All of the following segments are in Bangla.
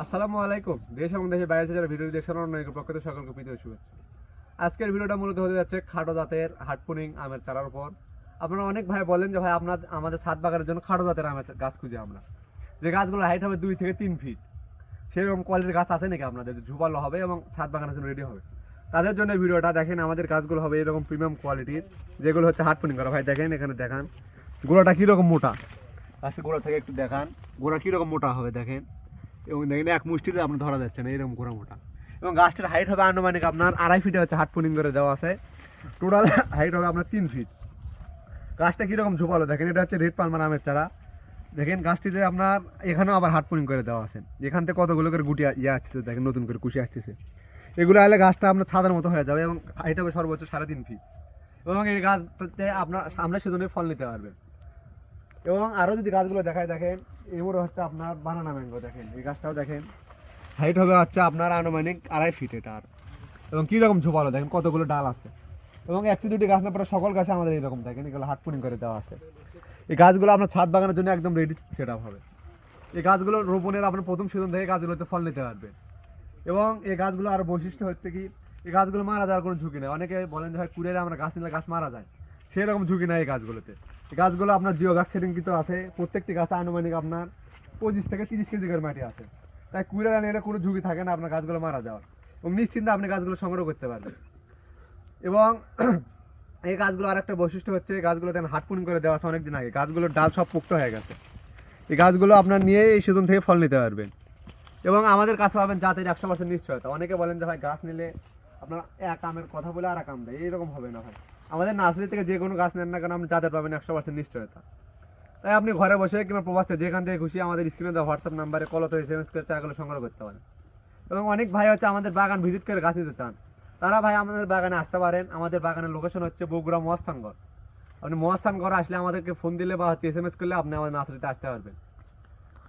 আসসালামু আলাইকুম। দেশ এবং দেশের বাইরে যারা ভিডিও দেখছেন অনেক পক্ষ থেকে সকলকে প্রীতি শুভেচ্ছা। আজকের ভিডিওটা মূলত হতে যাচ্ছে খাটো জাতের হাটপুনিং আমের চারার উপর। আপনারা অনেক ভাই বলেন যে, ভাই, আপনার, আমাদের ছাদ বাগানের জন্য খাটো জাতের আমের গাছ খুঁজে আমরা। যে গাছগুলো হাইট হবে দুই থেকে তিন ফিট সেরকম কোয়ালিটির গাছ আছে নাকি আপনাদের? ঝুপালো হবে এবং ছাদ বাগানের জন্য রেডি হবে। তাদের জন্য ভিডিওটা দেখেন, আমাদের গাছগুলো হবে এরকম প্রিমিয়াম কোয়ালিটির যেগুলো হচ্ছে হাটপুনিং করা। ভাই, দেখেন এখানে, দেখান। গোড়াটা কীরকম মোটা? গাছের গোড়া থেকে একটু দেখান। গোড়া কীরকম মোটা হবে, দেখেন। এবং দেখেন এক মুষ্টিতে আপনার ধরা যাচ্ছে না, এরকম গোড়া মোটা। এবং গাছটার হাইট হবে আনুমানিক আপনার আড়াই ফিটে হচ্ছে হাট পুনিং করে দেওয়া আছে। টোটাল হাইট হবে আপনার তিন ফিট গাছটা কীরকম ঝোপালো দেখেন, এটা হচ্ছে রেড পালমার আমের চারা। দেখেন গাছটিতে আপনার এখানেও আবার হাট পুনিং করে দেওয়া আছে। এখান থেকে কতগুলো করে গুটি ইয়ে আসছে দেখেন, নতুন করে কুশি আসতেছে। এগুলো আলে গাছটা আপনার ছাদের মতো হয়ে যাবে এবং হাইট হবে সর্বোচ্চ সাড়ে তিন ফিট এবং এই গাছটাতে আপনার সামনে সেজন্য ফল নিতে পারবেন। এবং আরও যদি গাছগুলো দেখায়, দেখেন এগুলো হচ্ছে আপনার বানানা ম্যাঙ্গো দেখেন, এই গাছটাও দেখেন। হাইট হবে হচ্ছে আপনার আনুমানিক আড়াই ফিট এটার এবং কীরকম ঝোপালো, দেখেন, কতগুলো ডাল আছে। এবং একটি দুটি গাছ না পরে সকল গাছে আমাদের এরকম, দেখেন, এগুলো হাট পুনিং করে দেওয়া আছে। এই গাছগুলো আপনার ছাদ বাগানের জন্য একদম রেডি সেট আপ হবে। এই গাছগুলো রোপণের আপনার প্রথম সিজন থেকে গাছগুলোতে ফল নিতে পারবে। এবং এই গাছগুলো আরও বৈশিষ্ট্য হচ্ছে কি, এই গাছগুলো মারা যাওয়ার কোনো ঝুঁকি নেই। অনেকে বলেন যে, ভাই কুড়িয়ে আমরা গাছ নিলে গাছ মারা যায়। সেরকম ঝুঁকি নেই এই গাছগুলোতে। গাছগুলো আপনার জিও গাছ সেটিং কিন্তু আছে, প্রত্যেকটি গাছে আনুমানিক আপনার পঁচিশ থেকে তিরিশ কেজি করে মাটি আছে। তাই কুড়িয়ে নিলে কোনো ঝুঁকি থাকে না আপনার গাছগুলো মারা যাওয়ার। এবং নিশ্চিন্তে আপনি গাছগুলো সংগ্রহ করতে পারবেন। এবং এই গাছগুলো আরেকটা বৈশিষ্ট্য হচ্ছে, এই গাছগুলো দেখেন হাট করে দেওয়া আছে অনেকদিন আগে। গাছগুলোর ডাল সব পুক্ত হয়ে গেছে। এই গাছগুলো আপনার নিয়ে এই সিজন থেকে ফল নিতে পারবেন। এবং আমাদের কাছে পাবেন জাতের একশো পার্সেন্ট নিশ্চয়তা। অনেকে বলেন যে ভাই, গাছ নিলে আপনার এক আমের কথা বলে আর এক আম দেয়, এইরকম হবে না ভাই। আমাদের নার্সারি থেকে যে কোনো গাছ নেন না কেন, আপনি জাতের পাবেন একশো পার্সেন্ট নিশ্চয়তা। তাই আপনি ঘরে বসে কিংবা প্রবাসে যেখান থেকে খুশি আমাদের স্ক্রিনে দেওয়া হোয়াটসঅ্যাপ নাম্বারে কলতে এস এম এস করে চারাগুলো সংগ্রহ করতে পারেন। এবং অনেক ভাই হচ্ছে আমাদের বাগান ভিজিট করে গাছ নিতে চান। তারা ভাই আমাদের বাগানে আসতে পারেন। আমাদের বাগানের লোকেশন হচ্ছে বগুড়া মহাস্থানগড় আপনি মহাস্থানগড় আসলে আমাদেরকে ফোন দিলে বা হচ্ছে এস এম এস করলে আপনি আমাদের নার্সারিতে আসতে পারবেন।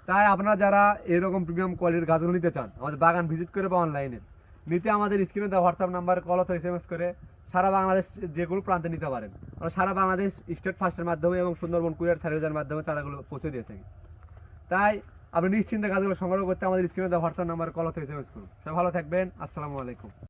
তাই আপনারা যারা এরকম প্রিমিয়াম কোয়ালিটির গাছগুলো নিতে চান, আমাদের বাগান ভিজিট করে বা অনলাইনে নিতে আমাদের স্ক্রিনে দেওয়া হোয়াটসঅ্যাপ নাম্বার কল অথবা এস এম এস করে সারা বাংলাদেশ যে কোনো প্রান্তে নিতে পারেন। আমরা সারা বাংলাদেশ স্টেট ফার্স্টের মাধ্যমে এবং সুন্দরবন কুরিয়ার সার্ভিসের মাধ্যমে চারাগুলো পৌঁছে দিয়ে থাকি। তাই আপনি নিশ্চিন্তে কাজগুলো সংগ্রহ করতে আমাদের স্ক্রিনে দেওয়া হোয়াটসঅ্যাপ নাম্বার কল অথবা এস এম এস করুন। সবাই ভালো থাকবেন। আসসালামু আলাইকুম।